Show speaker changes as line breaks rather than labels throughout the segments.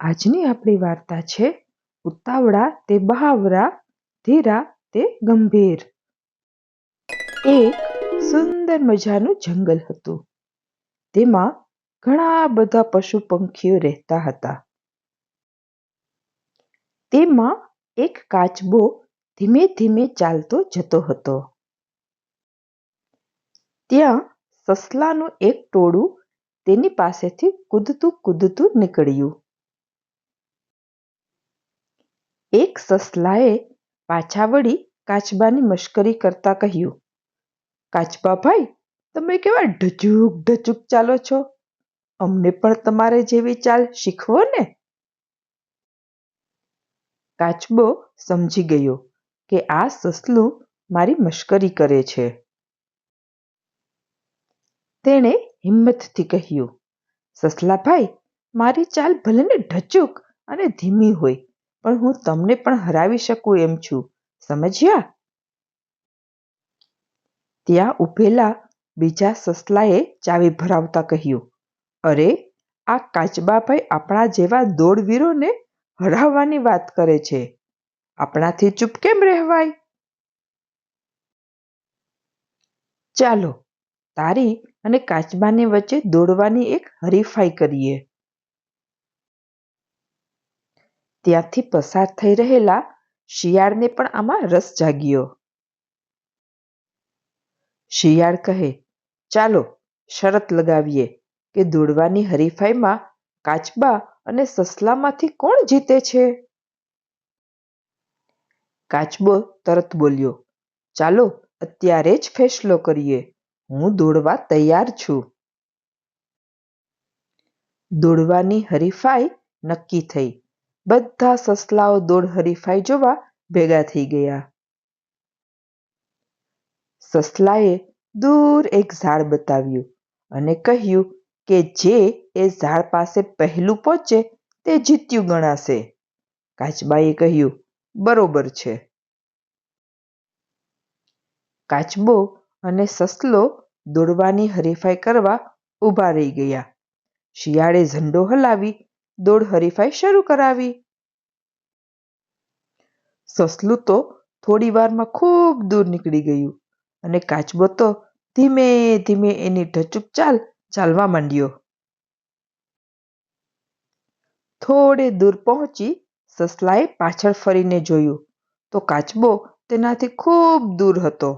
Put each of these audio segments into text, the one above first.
આજની આપણી વાર્તા છે, ઉતાવળા તે બહાવરા, ધીરા તે ગંભીર. એક સુંદર મજાનું જંગલ હતું. તેમાં ઘણા બધા પશુ પંખીઓ રહેતા હતા. તેમાં એક કાચબો ધીમે ધીમે ચાલતો જતો હતો. ત્યાં સસલાનું એક ટોળું તેની પાસેથી કૂદતું કૂદતું નીકળ્યું. એક સસલાએ પાછા વળી કાચબાની મશ્કરી કરતા કહ્યું, કાચબા ભાઈ, તમે કેવા ઢચુક ઢચુક ચાલો છો? અમને પણ તમારે જેવી ચાલ શીખવો ને? કાચબો સમજી ગયો કે આ સસલું મારી મશ્કરી કરે છે. તેણે હિંમતથી કહ્યું સસલાભાઈ મારી ચાલ ભલેને ઢચુક અને ધીમી હોય પણ હું તમને પણ હરાવી શકું એમ છું. સમજ્યા? ત્યાં ઉભેલા બીજા સસલાએ ચાવી ભરાવતા કહ્યું, અરે, આ કાચબાભાઈ આપણા જેવા દોડવીરોને હરાવવાની વાત કરે છે. આપણાથી ચૂપ કેમ રહેવાય? ચાલો, તારી અને કાચબાની વચ્ચે દોડવાની એક હરીફાઈ કરીએ. ત્યાંથી પસાર થઈ રહેલા શિયાળને પણ આમાં રસ જાગ્યો. શિયાળ કહે, ચાલો, શરત લગાવીએ કે દોડવાની હરીફાઈમાં કાચબા અને સસલામાંથી કોણ જીતે છે? કાચબો તરત બોલ્યો, ચાલો, અત્યારે જ ફેસલો કરીએ. હું દોડવા તૈયાર છું. દોડવાની હરીફાઈ નક્કી થઈ. બધા સસલાઓ દોડ હરીફાઈ જોવા ભેગા થઈ ગયા. સસલાએ દૂર એક ઝાડ બતાવ્યું અને કહ્યું કે જે એ ઝાડ પાસે પહેલું પહોંચે તે જીત્યું ગણાશે. કાચબાએ કહ્યું, બરોબર છે. કાચબો અને સસલો દોડવાની હરીફાઈ કરવા ઊભા રહી ગયા. શિયાળે ઝંડો હલાવી દોડ હરીફાઈ શરૂ કરાવી. સસલું તો થોડી વારમાં ખૂબ દૂર નીકળી ગયું અને કાચબો તો ધીમે ધીમે એની ઢચુક ચાલ ચાલવા માંડ્યો. થોડે દૂર પહોંચી સસલાએ પાછળ ફરીને જોયું તો કાચબો તેનાથી ખૂબ દૂર હતો.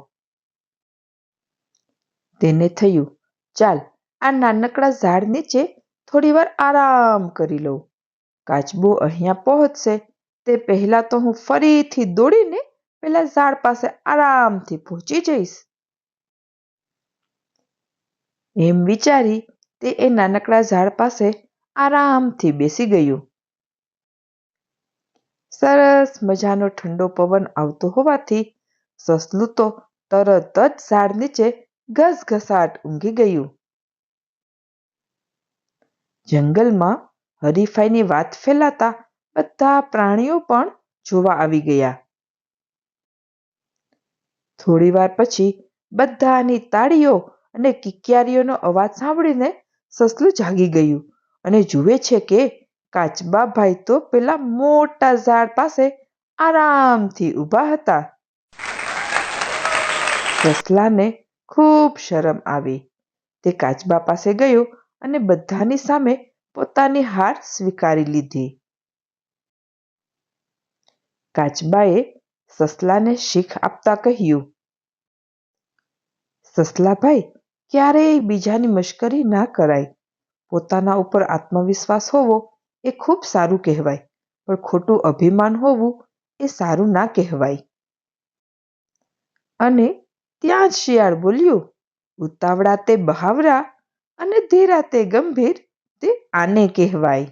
તેને થયું, ચાલ, આ નાનકડા ઝાડ નીચે થોડી વાર આરામ કરી લઉં. કાચબો અહીંયા પહોંચશે. તે પહેલા તો હું ફરીથી દોડીને પેલા ઝાડ પાસે આરામથી પહોંચી જઈશ. એમ વિચારી તે એ નાનકડા ઝાડ પાસે આરામથી બેસી ગયું. સરસ મજાનો ઠંડો પવન આવતો હોવાથી સસલું તો તરત જ ઝાડ નીચે ઘસઘસાટ ઊંઘી ગયું. જંગલમાં હરીફાઈની વાત ફેલાતા બધા પ્રાણીઓ પણ જોવા આવી ગયા. થોડી વાર પછી બધાની તાળીઓ અને કિકિયારીઓનો અવાજ સાંભળીને સસલું જાગી ગયું અને જુએ છે કે કાચબા ભાઈ તો પેલા મોટા ઝાડ પાસે આરામથી ઊભા હતા. સસલાને ખૂબ શરમ આવી. તે કાચબા પાસે ગયો અને બધાની સામે પોતાની હાર સ્વીકારી લીધી. કાચબાએ સસલાને શીખ આપતા કહ્યું, સસલાભાઈ, ક્યારેય બીજાની મશ્કરી ના કરાય. પોતાના ઉપર આત્મવિશ્વાસ હોવો એ ખૂબ સારું કહેવાય, પણ ખોટું અભિમાન હોવું એ સારું ના કહેવાય. અને ત્યાં જ શિયાળ બોલ્યું, ઉતાવળા તે બહાવરા અને ધીરા તે ગંભીર તે આને કહેવાય.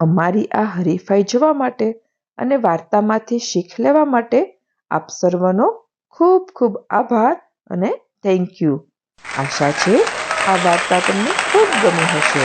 અમારી આ હરીફાઈ જોવા માટે અને વાર્તામાંથી શીખ લેવા માટે આપ સર્વનો ખૂબ ખૂબ આભાર અને થેન્ક યુ આશા છે આ વાર્તા તમને ખૂબ ગમી હશે.